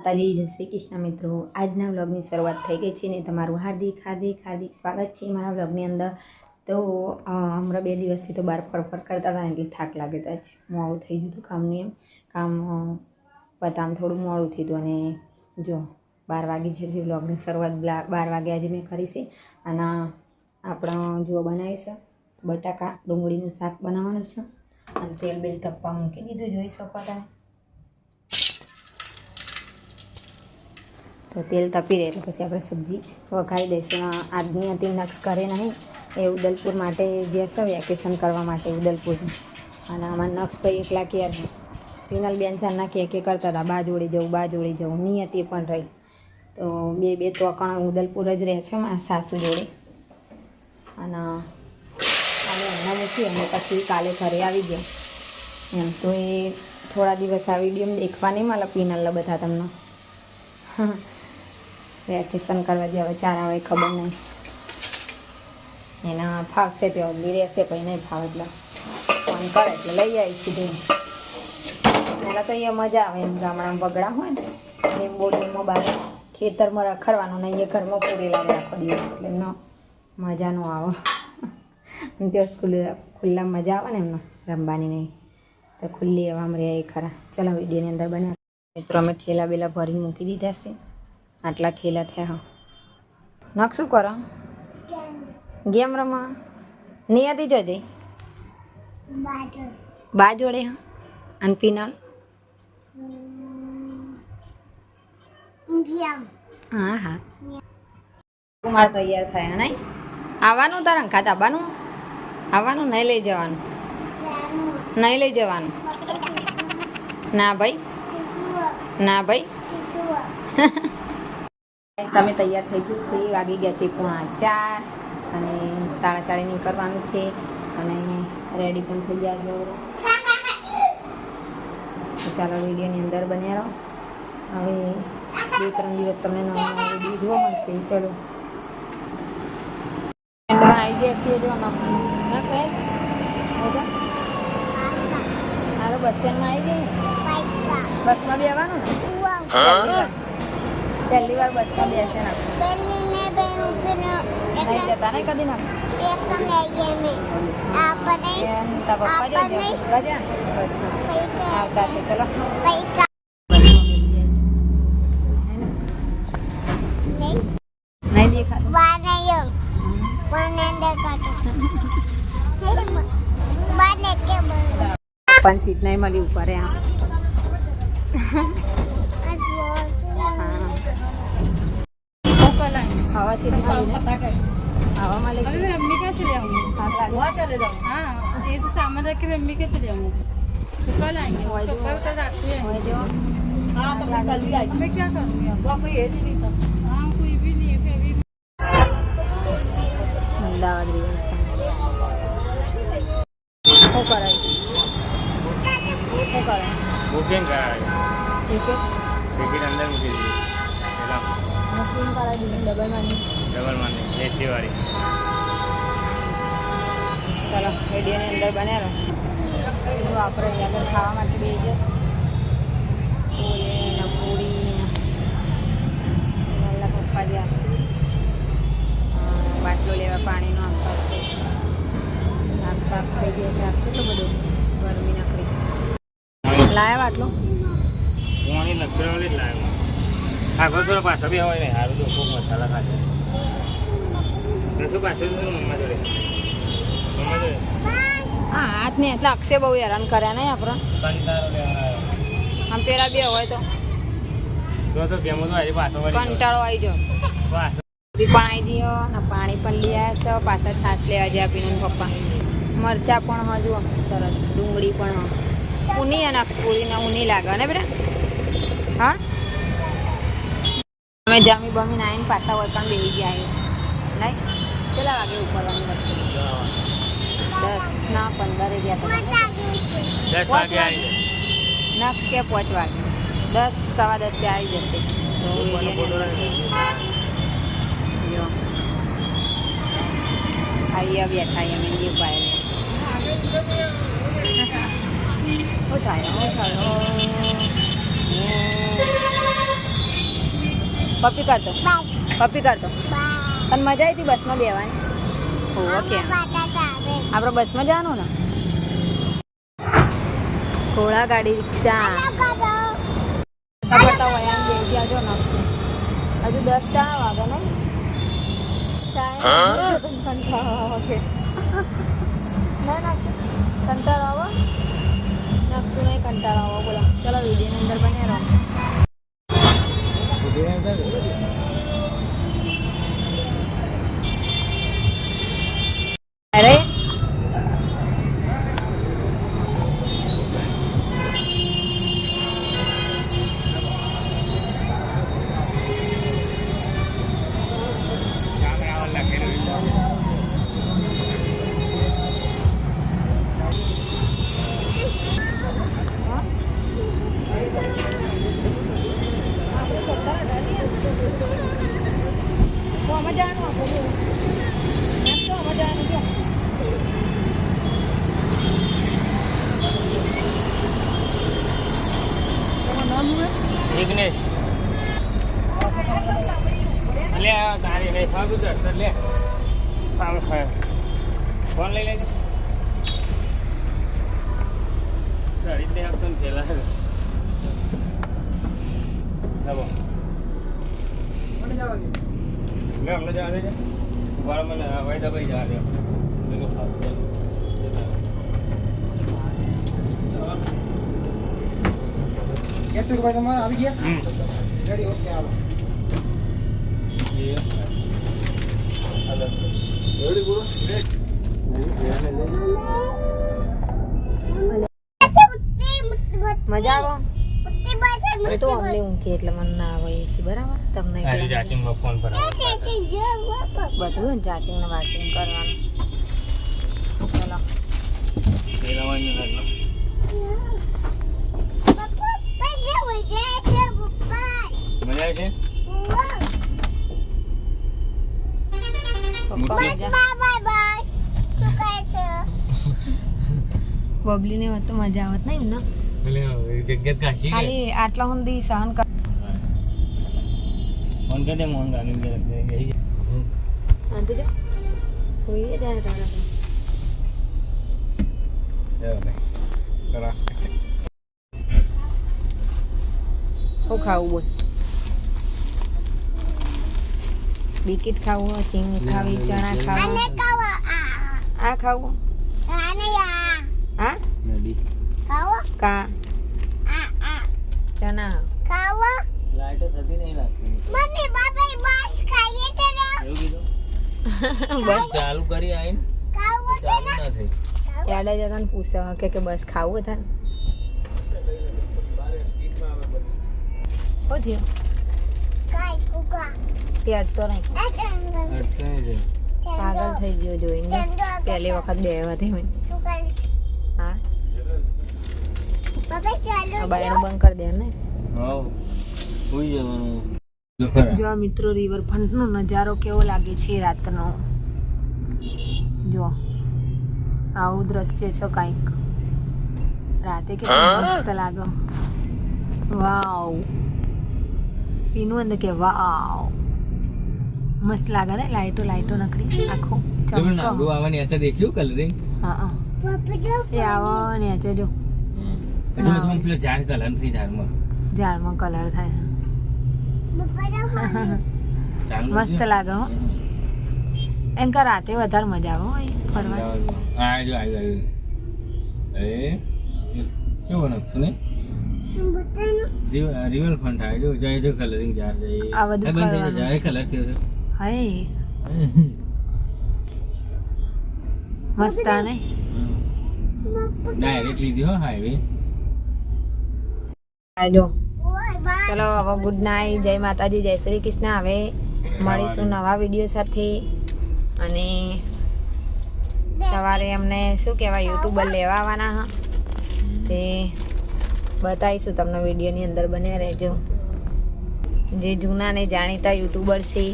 માતાજી, જય શ્રી કૃષ્ણ મિત્રો. આજના વ્લોગની શરૂઆત થઈ ગઈ છે ને તમારું હાર્દિક હાર્દિક હાર્દિક સ્વાગત છે મારા વ્લોગની અંદર. તો હમણાં બે દિવસથી તો બહાર ફર ફર કરતા હતા એટલે થાક લાગ્યો હતો જ મોડું થઈ ગયું કામની એમ. કામ પતામ થોડું મોડું થયું હતું અને જો, બાર વાગે છે જે વ્લોગની શરૂઆત બાર વાગે આજે મેં કરી છે. અને આપણે જુઓ બનાવ્યું છે, બટાકા ડુંગળીનું શાક બનાવવાનું છે. અને તેલ બેલ તપવા મૂકી દીધું જોઈ શકો તમે. તો તેલ તપી રહે, એટલે પછી આપણે સબ્જી વઘારી દઈશું. આજની હતી નક્સ કરે નહીં, એ ઉદલપુર માટે જે છે વેકેશન કરવા માટે ઉદલપુરની અને આમાં નક્સ ભાઈ એકલા કે પીનલ બેન ચારના કે કે કરતા હતા, બા જોડે જવું, બા જોડે જવું, નિયતિ પણ રહી. તો બે બે તો અકણ ઉદલપુર જ રહે છે, મારા સાસુ જોડે. અને કાલે એમના મૂકી અને પછી કાલે ઘરે આવી ગયા. એમ તો એ થોડા દિવસ આ વીડિયો દેખવા નહીં મળે પીનલ બધા તમને. વેકેશન કરવા જે હવે ચાર આવે ખબર નહીં. એના ફાવશે તે ઓગલી રહેશે પછી નહીં ફાવે એટલે ફોન કરે એટલે લઈ આવી સીધું. પહેલાં તો અહીંયા મજા આવે એમ ગામડામાં બગડા હોય ને, લીંબુ લીંબુ બહાર ખેતરમાં રખડવાનું ને અહીંયા ઘરમાં પૂરેલા રહે આખો દિવસ. એટલે એમનો મજા ન આવે. ત્યાં સ્કૂલ ખુલ્લા મજા આવે ને એમને, રમવાની નહીં. તો ખુલ્લી હવામાં રહે એ ખરા. ચલો વિડીયોની અંદર બન્યા. મિત્રો, અમે ઠેલા બેલા ભરીને મૂકી દીધા છે. આટલા ખીલા થયા હા. નખ શું કરો? ગેમ રમવા? નિયતિ જજે. બા જોડે હા. અને પિનલ? હા હા. કુમાર તૈયાર થયા નહીં? આવવાનું તારા ખાતા આવવાનું? આવવાનું નહીં લઈ જવાનું? નહીં લઈ જવાનું? ના ભાઈ? ના ભાઈ? સમય તૈયાર થઈ ગયું છે. વાગી ગયા છે પોણા ચાર અને સાડા ચારે નીકળવાનું છે અને રેડી પણ થઈ ગયા છો ચાલો વિડીયોની અંદર બન્યા રહો. હવે બે ત્રણ દિવસ તમને નવા નવા વીડિયો જોવા મળશે. ચલો. આવી ગયા છીએ જો નક્ષ સાહેબ? મારો બસ સ્ટેન્ડમાં આવી ગઈ? બસમાં બી આવવાનું ને પહેલી વાર પહેલી વાર બસમાં બેસે નક્ષ નહીં જતા ને કદી નક્ષ બેન તારા પપ્પા જાય ને પૂછવા જાય ને બસમાં આવતા છે ચલો બસમાં બેસી જાય હે ને? નહીં દેખાતું પણ સીટ નહીં મળી ઉપર આમ હવા સીટ મળી ને હવા મળી अभी मैं अम्मी क्या चले आऊंगी હાથ લાગે हाँ ये से सामान रख के मैं अम्मी के चले आऊंगी तो कल आएंगे वही तो जो- कल कल रात को હવે જો हाँ तो मैं कल ही आएगी मैं क्या करूँगी अब हाँ कोई भी नहीं है फिर अभी અમદાવાદ રિવરફ્રન્ટ શું કરાય શું કરાય બુકિંગ કરાવી ટિકિટ ટિકિટ અંદર મૂકી દીધી પેલા મુસ્લિમ કરાવી દીધી ડબલ માની. ડબલ માની. એસી વાળી ચાલો રેડિયોની અંદર બન્યા રહો. આપણે અહીંયા આગળ ખાવા માટે બે જશે છોલે ને પૂરી ને નાના પપ્પા જ્યાં બાટલો લેવા પાણીનો આપતા છે આપતા થઈ ગયો છે. આપશે તો બધું. ગરમી નાખડી લાયા બાટલો? પોણી જ લાવ્યો આગળ થોડો પાછો બી હોય ને સારું તો ખૂબ મસાલા ખાશે. શું પાછળ મમ્મા જોડે? મમ્મા જોડે? હા હાથ ને એટલે અક્ષય બહુ હેરાન કર્યા નહીં આપણે. આમ પેલા બે હોય તો. કંટાળો આવી પાછો. પણ આવી ને પાણી પણ લઈ આવ્યા છે પાછા છાસ લેવા જ્યાં પીને પપ્પા. મરચા પણ હજુ સરસ ડુંગળી પણ હ. ઊની અને પૂરીને ઊની લાગે ને બેટા? હા? અમે જમી બમીને આવીને પાછા હોય પણ બેસી ગયા નહીં? કેટલા વાગે ઉપરવાની દસ ના પંદરે ગયા દસ નક્ષ કે પાંચ વાગે? દસ સવા દસે આવી જશે. અહીંયા બેઠા અમે ની ઉપાય શું થાય શું થાય પપ્પી કરતો પપ્પી કરતો તને મજા આવી હતી બસમાં બેવાની? ઓકે આપણે બસમાં જવાનું ને? ઘોડા ગાડી રિક્ષા. પડતા હોય બે ત્યાં આવજો નક્કી હજુ દસ ચાર વાગે ને? કંટાળો આવે ના નાખશું. કંટાળો આવો. નાખશું નહીં કંટાળો આવો. બોલો. ચલો વિડીયોની અંદર બન્યા રહો. ఏమైంది ફાવું તો લે ફાવ ફાવ ફોન લઈ લેજો દે આપતો ને પેલા ચાલો લે અમને જવા દેજો ઊભા મને વાયદા ભાઈ જવા દે મેં તમારે આવી ગયા હમ. ઓકે હાલો. મજા આવે હવે તો અમને ઊંઘી એટલે મને ના આવે એસી બરાબર? તમને ફોન બધું ચાર્જિંગ ને વાર્ચિંગ કરવાનું. ચલો. મજા આવે છે પપ્પા મજા બબલી ને તો મજા આવત નહીં ને પેલી જગ્યાત કાશી ખાલી આટલા હુંદી સહન કર ફોન કરી દે મોહન ગાડી ગઈ. વાંધો જો. હોઈએ જાય તારા. શું ખાવું બોલ. બિસ્કિટ ખાવું સિંગ ખાવી ચણા ખાવા. આ ખાવું? હા? લાઈટો થતી નહીં લાગતી. કીધું? બસ ચાલુ કરી આઈને ચાલુ ના. થઈ. ને પૂછે કે કે બસ ખાવું હતા થયું? તે અડતો નહીં પાગલ થઈ ગયો જોઈને પહેલી વખત બે હતી મેં હા? બાયણું બંધ કરી દે ને. જો આ મિત્રો રિવરફ્રન્ટનો નજારો કેવો લાગે છે રાતનો? જો. આવું દ્રશ્ય છે કંઈક. રાતે કેટલું મસ્ત લાગે વાવ. એનું અંદર કે વાવ. મસ્ત લાગે ને લાઈટો લાઈટો નકરી. આખો તમે નાડુ આવે ને અચ્છા દેખ્યું કલરિંગ હા હા. એ આવો ને આજે જો પેલો ઝાડ કલર થઈ ઝાડમાં ઝાડમાં કલર થાય. મસ્ત લાગે હો. એમ કે રાતે વધારે મજા આવે ફરવા. એ કેવો નકશો ને? રિવર ફ્રન્ટ થાય જો જાય જો કલરિંગ ઝાડ જાય આ બધું કલર થયો છે. હાય મસ્ત આ નહીં ડાયરેક્ટ લીધી હો હાઈવે આ ચલો હવે ગુડ નાઇટ જય માતાજી જય શ્રી કૃષ્ણ. હવે મળીશું નવા વીડિયો સાથે. અને સવારે અમને શું કહેવાય યુટ્યુબર લેવા આવવાના હા. તે બતાવીશું તમને વિડીયોની અંદર બન્યા રહેજો. જે જૂના ને જાણીતા યુટ્યુબર છે